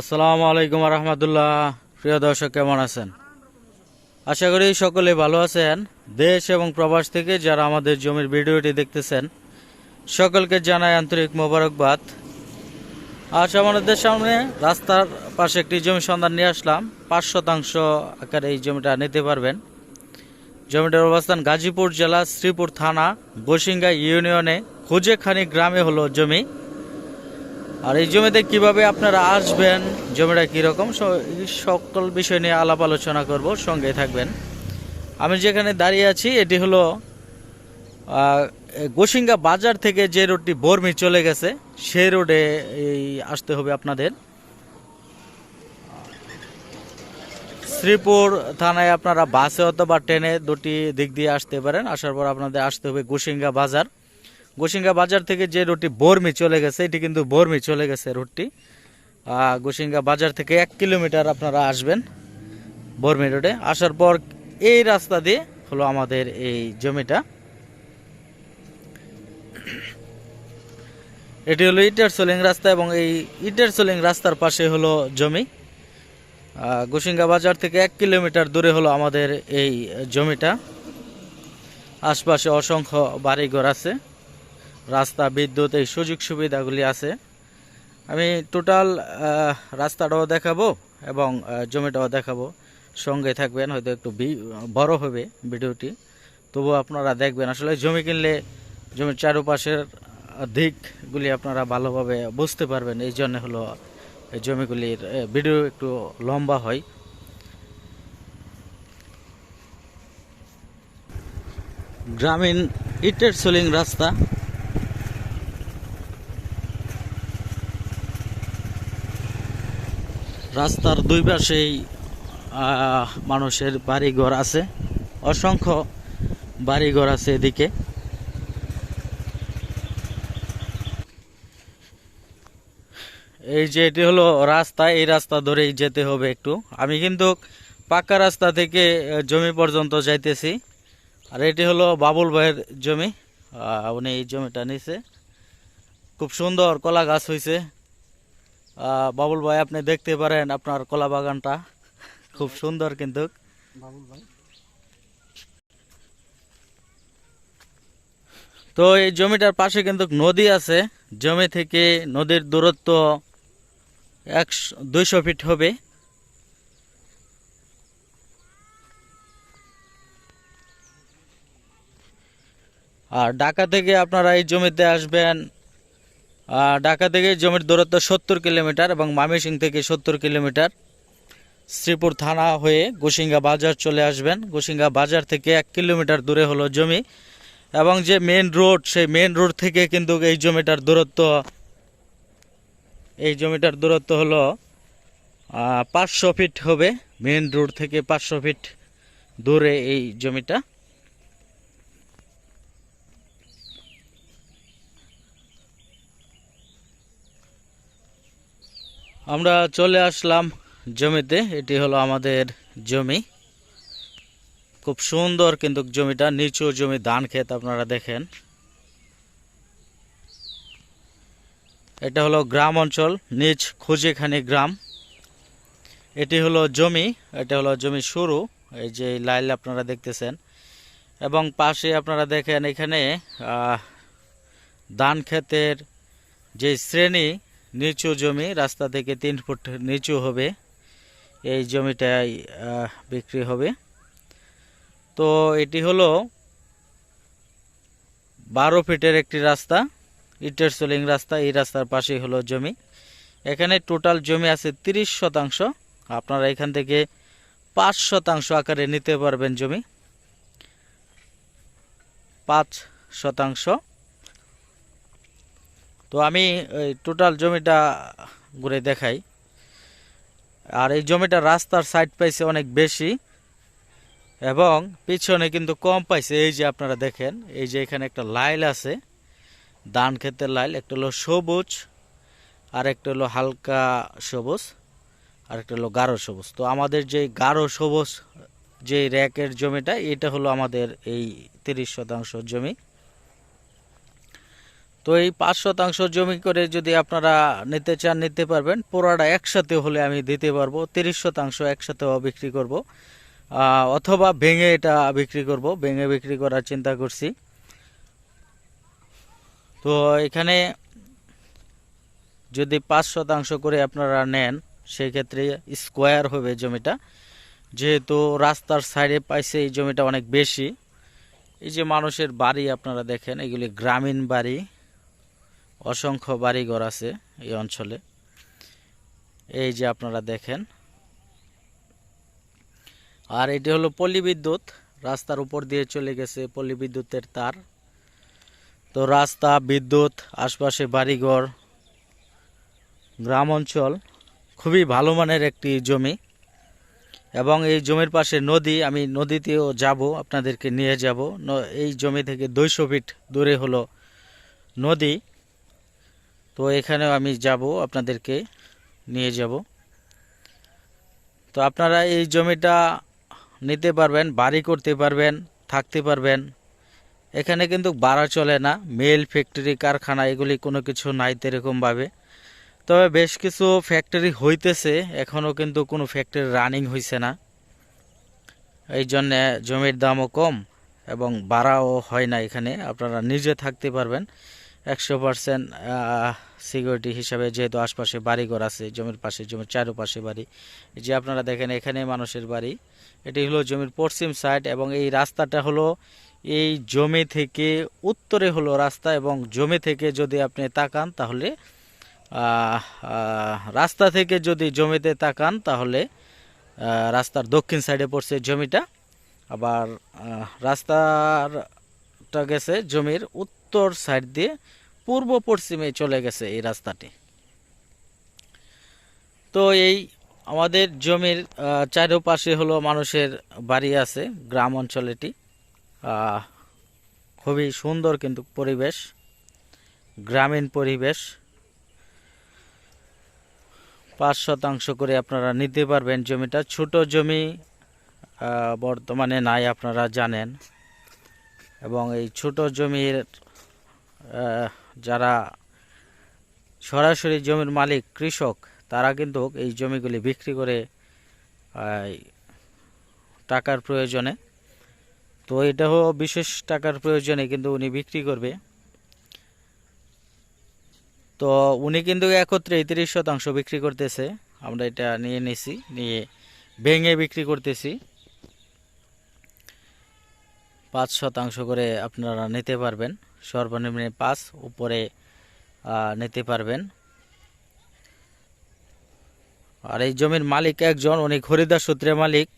আসসালামু আলাইকুম রহমতুল্লাহ প্রিয় দর্শক, কেমন আছেন? আশা করি সকলে ভালো আছেন। দেশ এবং প্রবাস থেকে যারা আমাদের জমির ভিডিওটি দেখতেছেন, সকলকে জানাই আন্তরিক মোবারকবাদ। আজ আমাদের সামনে রাস্তার পাশে একটি জমি সন্ধান নিয়ে আসলাম। পাঁচ শতাংশ আকারে এই জমিটা নিতে পারবেন। জমিটার অবস্থান গাজীপুর জেলা শ্রীপুর থানা বসিঙ্গা ইউনিয়নে। খুজেখানি গ্রামে হলো জমি। আর এই জমিতে কীভাবে আপনারা আসবেন, জমিটা কীরকম সকল বিষয় নিয়ে আলাপ আলোচনা করব, সঙ্গে থাকবেন। আমি যেখানে দাঁড়িয়ে আছি, এটি হলো গোসিঙ্গা বাজার থেকে যে রোডটি বর্মি চলে গেছে, সেই রোডে এই আসতে হবে আপনাদের। শ্রীপুর থানায় আপনারা বাসে অথবা ট্রেনে দুটি দিক দিয়ে আসতে পারেন। আসার পর আপনাদের আসতে হবে গোসিঙ্গা বাজার। গোসিঙ্গা বাজার থেকে যে রুটটি বর্মি চলে গেছে, এটি কিন্তু বর্মি চলে গেছে রুটটি। গোসিঙ্গা বাজার থেকে এক কিলোমিটার আপনারা আসবেন বর্মি রোডে। আসার পর এই রাস্তা দিয়ে হলো আমাদের এই জমিটা। এটি হলো ইটার সোলিং রাস্তা এবং এই ইটার সোলিং রাস্তার পাশে হলো জমি। গোসিঙ্গা বাজার থেকে এক কিলোমিটার দূরে হলো আমাদের এই জমিটা। আশপাশে অসংখ্য বাড়িঘর আছে। রাস্তা, বিদ্যুৎ, এই সুযোগ সুবিধাগুলি আছে। আমি টোটাল রাস্তাটাও দেখাবো এবং জমিটাও দেখাবো। সঙ্গে থাকবেন, হয়তো একটু বড় হবে ভিডিওটি। তবু আপনারা দেখবেন, আসলে জমি কিনলে জমির চারপাশের দিকগুলি আপনারা ভালোভাবে বুঝতে পারবেন। এই জন্য হলো এই জমিগুলির ভিডিও একটু লম্বা হয়। গ্রামীণ ইটের সোলিং রাস্তা। রাস্তার দুই পাশেই মানুষের বাড়িঘর আছে। অসংখ্য বাড়িঘর আছে এদিকে। এই যে এটি হলো রাস্তা, এই রাস্তা ধরেই যেতে হবে একটু। আমি কিন্তু পাকা রাস্তা থেকে জমি পর্যন্ত যাইতেছি। আর এটি হলো বাবুল ভাইয়ের জমি। উনি এই জমিটা নিছে। খুব সুন্দর কলা গাছ হয়েছে বাবুল ভাই আপনি দেখতে পারেন আপনার কলা বাগানটা খুব সুন্দর কিন্তু। তো এই জমিটার পাশে কিন্তু নদী আছে। জমি থেকে নদীর দূরত্ব একশো দুইশো ফিট হবে। আর ঢাকা থেকে আপনারা এই জমিতে আসবেন ঢাকা থেকে জমির দূরত্ব সত্তর কিলোমিটার এবং মামিসিং থেকে সত্তর কিলোমিটার। শ্রীপুর থানা হয়ে গোসিঙ্গা বাজার চলে আসবেন। গোসিঙ্গা বাজার থেকে এক কিলোমিটার দূরে হলো জমি এবং যে মেন রোড সেই মেন রোড থেকে কিন্তু এই জমিটার দূরত্ব, এই জমিটার দূরত্ব হলো পাঁচশো ফিট হবে। মেন রোড থেকে পাঁচশো ফিট দূরে এই জমিটা। আমরা চলে আসলাম জমিতে। এটি হলো আমাদের জমি। খুব সুন্দর কিন্তু জমিটা, নিচু জমি, ধান ক্ষেত আপনারা দেখেন। এটা হলো গ্রাম অঞ্চল, নিচ খুঁজেখানি গ্রাম। এটি হলো জমি, এটা হলো জমি শুরু, এই যে লাইল আপনারা দেখতেছেন। এবং পাশে আপনারা দেখেন এখানে ধান ক্ষেতের যে শ্রেণি নিচু জমি, রাস্তা থেকে তিন ফুট নিচু হবে। এই জমিটাই বিক্রি হবে। তো এটি হলো বারো ফিটের একটি রাস্তা, ইটের সোলিং রাস্তা। এই রাস্তার পাশেই হলো জমি। এখানে টোটাল জমি আছে তিরিশ শতাংশ। আপনারা এখান থেকে পাঁচ শতাংশ আকারে নিতে পারবেন জমি। পাঁচ শতাংশ। তো আমি টোটাল জমিটা ঘুরে দেখাই। আর এই জমিটা রাস্তার সাইড পাইছে অনেক বেশি এবং পিছনে কিন্তু কম পাইছে। এই যে আপনারা দেখেন, এই যে এখানে একটা লাইল আছে, ধান ক্ষেতের লাইল। একটা হলো সবুজ, আর একটা হলো হালকা সবুজ, আর একটা হলো গাঢ় সবুজ। তো আমাদের যে গাঢ় সবুজ যে র্যাকের জমিটা, এটা হলো আমাদের এই তিরিশ শতাংশ জমি। তো এই পাঁচ শতাংশ জমি করে যদি আপনারা নিতে চান, নিতে পারবেন। পুরাটা একসাথে হলে আমি দিতে পারব। তিরিশ শতাংশ একসাথে বিক্রি করব। অথবা ভেঙে এটা বিক্রি করব। ভেঙে বিক্রি করার চিন্তা করছি। তো এখানে যদি পাঁচ শতাংশ করে আপনারা নেন, সেক্ষেত্রে স্কোয়ার হবে জমিটা। যেহেতু রাস্তার সাইডে পাইছে, এই জমিটা অনেক বেশি। এই যে মানুষের বাড়ি আপনারা দেখেন, এগুলি গ্রামীণ বাড়ি। অসংখ্য বাড়িঘর আছে এই অঞ্চলে। এই যে আপনারা দেখেন। আর এটি হলো পল্লী বিদ্যুৎ রাস্তার উপর দিয়ে চলে গেছে পল্লী বিদ্যুতের তার। তো রাস্তা, বিদ্যুৎ, আশপাশে বাড়িঘর, গ্রাম অঞ্চল, খুবই ভালো মানের একটি জমি। এবং এই জমির পাশে নদী, আমি নদীতেও যাব, আপনাদেরকে নিয়ে যাব। এই জমি থেকে দুইশো ফিট দূরে হলো নদী। তো এখানেও আমি যাব, আপনাদেরকে নিয়ে যাব। তো আপনারা এই জমিটা নিতে পারবেন, বাড়ি করতে পারবেন, থাকতে পারবেন। এখানে কিন্তু বাড়া চলে না, মেল, ফ্যাক্টরি, কারখানা, এগুলি কোনো কিছু নাই তেরকমভাবে। তবে বেশ কিছু ফ্যাক্টরি হইতেছে, এখনও কিন্তু কোনো ফ্যাক্টরি রানিং হইছে না। এই জন্যে জমির দামও কম এবং বাড়াও হয় না এখানে, আপনারা নিজে থাকতে পারবেন। একশো পার্সেন্ট সিকিউরিটি হিসাবে যেহেতু আশপাশে বাড়িঘর আছে, জমির পাশে, জমির চারপাশে বাড়ি। যে আপনারা দেখেন এখানে মানুষের বাড়ি। এটি হলো জমির পশ্চিম সাইড এবং এই রাস্তাটা হলো এই জমি থেকে উত্তরে হলো রাস্তা এবং জমি থেকে যদি আপনি তাকান তাহলে রাস্তা থেকে যদি জমিতে তাকান তাহলে রাস্তার দক্ষিণ সাইডে পড়ছে জমিটা। আবার রাস্তারটা গেছে জমির উত্তর সাইড দিয়ে পূর্ব পশ্চিমে চলে গেছে এই রাস্তাটি। তো এই আমাদের জমির চারপাশে হলো মানুষের বাড়ি আছে গ্রাম অঞ্চল এটি আহ, খুবই সুন্দর কিন্তু পরিবেশ গ্রামীণ পরিবেশ। পাঁচ শতাংশ করে আপনারা নিতে পারবেন জমিটা। ছোট জমি বর্তমানে নাই আপনারা জানেন। এবং এই ছোট জমির যারা সরাসরি জমির মালিক, কৃষক, তারা কিন্তু এই জমিগুলি বিক্রি করে টাকার প্রয়োজনে। তো এটাও বিশেষ টাকার প্রয়োজনে কিন্তু উনি বিক্রি করবে। তো উনি কিন্তু একত্রে তিরিশ শতাংশ বিক্রি করতেছে। আমরা এটা নিয়ে নিছি, নিয়ে ভেঙে বিক্রি করতেছি। পাঁচ শতাংশ করে আপনারা নিতে পারবেন। সর্বনিম্ন পাঁচ উপরে নিতে পারবেন। আর এই জমির মালিক একজন, উনি খরিদার সূত্রে মালিক।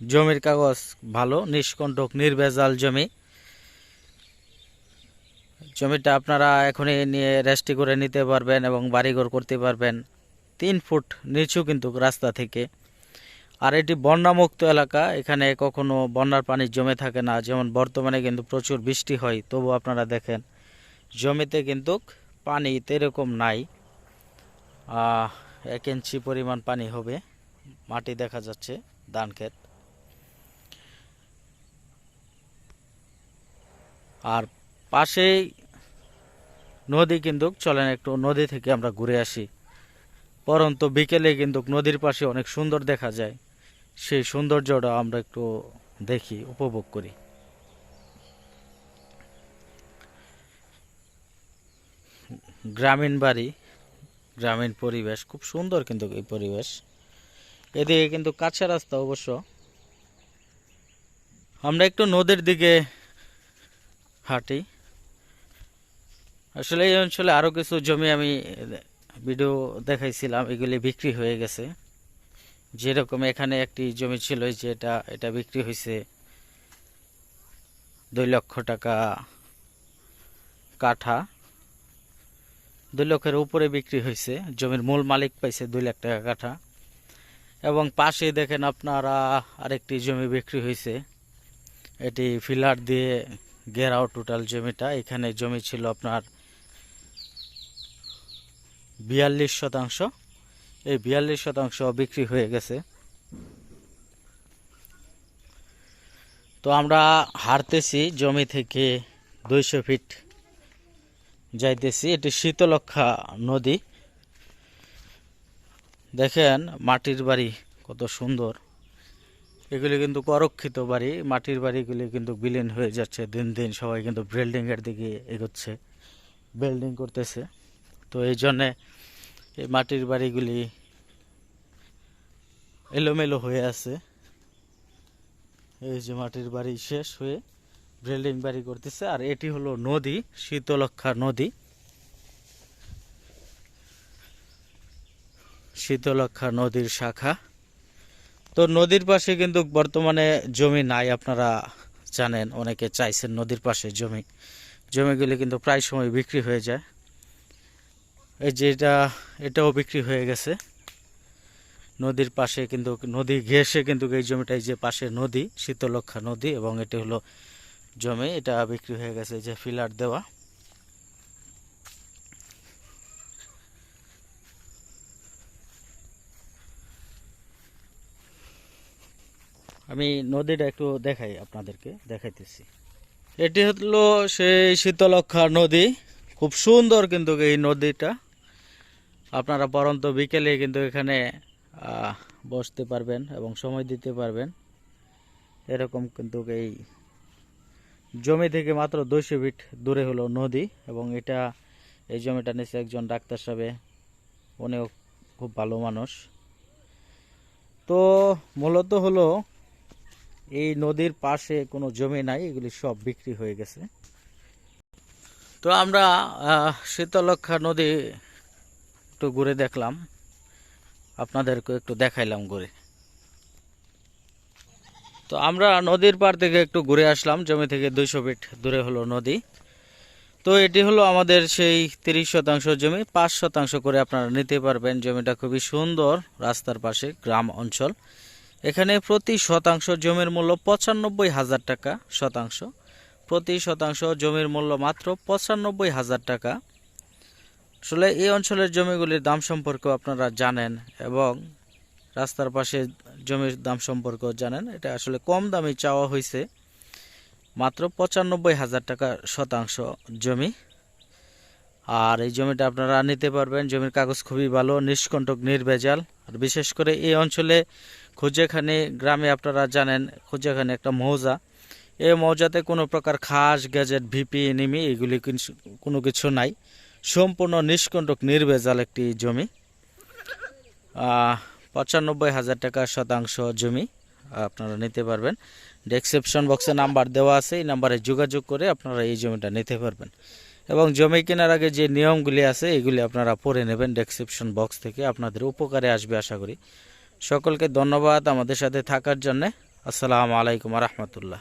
জমির কাগজ ভালো, নিষ্কণ্টক, নির্ভেজাল জমি। জমিটা আপনারা এখনই নিয়ে রেস্টি করে নিতে পারবেন এবং বাড়িঘর করতে পারবেন। তিন ফুট নিচু কিন্তু রাস্তা থেকে। আর এটি বন্যামুক্ত এলাকা, এখানে কখনো বন্যার পানি জমে থাকে না, যেমন বর্তমানে কিন্তু প্রচুর বৃষ্টি হয়, তবু আপনারা দেখেন, জমিতে কিন্তু পানি এরকম নাই এক ইঞ্চি পরিমাণ পানি হবে, মাটি দেখা যাচ্ছে, ধান ক্ষেত। আর পাশেই নদী কিন্তু, চলেন একটু নদী থেকে আমরা ঘুরে আসি, পরন্তু বিকেলে কিন্তু নদীর পাশে অনেক সুন্দর দেখা যায়। সেই সৌন্দর্যটা আমরা একটু দেখি, উপভোগ করি। গ্রামীণ বাড়ি, গ্রামীণ পরিবেশ, খুব সুন্দর কিন্তু এই পরিবেশ। এদিকে কিন্তু কাঁচা রাস্তা অবশ্য। আমরা একটু নদীর দিকে হাঁটি। আসলে এই অঞ্চলে আরও কিছু জমি আমি ভিডিও দেখাইছিলাম, এগুলি বিক্রি হয়ে গেছে। যেরকম এখানে একটি জমি ছিল যে এটা এটা বিক্রি হয়েছে দুই লক্ষ টাকা কাঠা। দুই লক্ষের উপরে বিক্রি হয়েছে, জমির মূল মালিক পাইছে দুই লাখ টাকা কাঠা। এবং পাশে দেখেন আপনারা আরেকটি জমি বিক্রি হয়েছে, এটি ফিলার দিয়ে ঘেরাও টোটাল জমিটা। এখানে জমি ছিল আপনার বিয়াল্লিশ শতাংশ। এই বিয়াল্লিশ শতাংশ বিক্রি হয়ে গেছে। তো আমরা হারতেছি জমি থেকে দুইশো ফিট যাইতেছি। এটি শীতলক্ষা নদী। দেখেন মাটির বাড়ি কত সুন্দর। এগুলি কিন্তু অরক্ষিত বাড়ি। মাটির বাড়িগুলি কিন্তু বিলীন হয়ে যাচ্ছে দিন দিন। সবাই কিন্তু বিল্ডিংয়ের দিকে এগোচ্ছে, বিল্ডিং করতেছে। তো এই জন্যে এই মাটির বাড়িগুলি এলোমেলো হয়ে আছে। এই যে মাটির বাড়ি শেষ হয়ে বিল্ডিং বাড়ি করতেছে, আর এটি হলো নদী শীতলক্ষা নদী। শীতলক্ষা নদীর শাখা। তো নদীর পাশে কিন্তু বর্তমানে জমি নাই, আপনারা জানেন, অনেকে চাইছেন নদীর পাশে জমি। জমিগুলি কিন্তু প্রায় সময় বিক্রি হয়ে যায়। এই যে এটা, এটাও বিক্রি হয়ে গেছে। নদীর পাশে কিন্তু, নদী ঘেসে কিন্তু এই জমিটা, এই যে পাশে নদী শীতলক্ষা নদী এবং এটি হলো জমি, এটা বিক্রি হয়ে গেছে যে ফিলার দেওয়া। আমি নদীটা একটু দেখাই আপনাদেরকে, দেখাইতেছি। এটি হলো সেই শীতলক্ষা নদী, খুব সুন্দর কিন্তু এই নদীটা। আপনারা পরন্ত বিকেলে কিন্তু এখানে বসতে পারবেন এবং সময় দিতে পারবেন। এরকম কিন্তু এই জমি থেকে মাত্র দুইশো ফিট দূরে হলো নদী এবং এটা, এই জমিটা নিচে একজন ডাক্তার সাহেবে, উনিও খুব ভালো মানুষ। তো মূলত হলো এই নদীর পাশে কোনো জমি নাই, এগুলি সব বিক্রি হয়ে গেছে। তো আমরা শীতলক্ষা নদী একটু ঘুরে দেখলাম। আপনাদেরকে একটু দেখাইলাম ঘুরে। তো আমরা নদীর পার থেকে একটু ঘুরে আসলাম, জমি থেকে দুইশো ফিট দূরে হলো নদী। তো এটি হলো আমাদের সেই তিরিশ শতাংশ জমি, পাঁচ শতাংশ করে আপনারা নিতে পারবেন। জমিটা খুবই সুন্দর, রাস্তার পাশে গ্রাম অঞ্চল। এখানে প্রতি শতাংশ জমির মূল্য পঁচানব্বই হাজার টাকা শতাংশ। প্রতি শতাংশ জমির মূল্য মাত্র পঁচানব্বই হাজার টাকা। আসলে এই অঞ্চলের জমিগুলির দাম সম্পর্কে আপনারা জানেন এবং রাস্তার পাশে জমির দাম সম্পর্কেও জানেন। এটা আসলে কম দামে চাওয়া হয়েছে। মাত্র পঁচানব্বই হাজার টাকা শতাংশ জমি। আর এই জমিটা আপনারা নিতে পারবেন। জমির কাগজ খুবই ভালো, নিষ্কণ্টক, নির্ভেজাল। আর বিশেষ করে এই অঞ্চলে খুঁজেখানি গ্রামে আপনারা জানেন, খুঁজেখানি একটা মৌজা। এই মৌজাতে কোনো প্রকার খাস, গ্যাজেট, ভিপি নিমি এগুলি কোনো কিছু নাই। সম্পূর্ণ নিষ্কণ্টক নির্ভেজাল একটি জমি। পঁচানব্বই হাজার টাকা শতাংশ জমি, আপনারা নিতে পারবেন। ডেসক্রিপশন বক্সে নাম্বার দেওয়া আছে, এই নাম্বারে যোগাযোগ করে আপনারা এই জমিটা নিতে পারবেন। এবং জমি কেনার আগে যে নিয়মগুলি আছে, এগুলি আপনারা পড়ে নেবেন ডেসক্রিপশন বক্স থেকে, আপনাদের উপকারে আসবে আশা করি। সকলকে ধন্যবাদ আমাদের সাথে থাকার জন্যে। আসসালামু আলাইকুম রহমতুল্লাহ।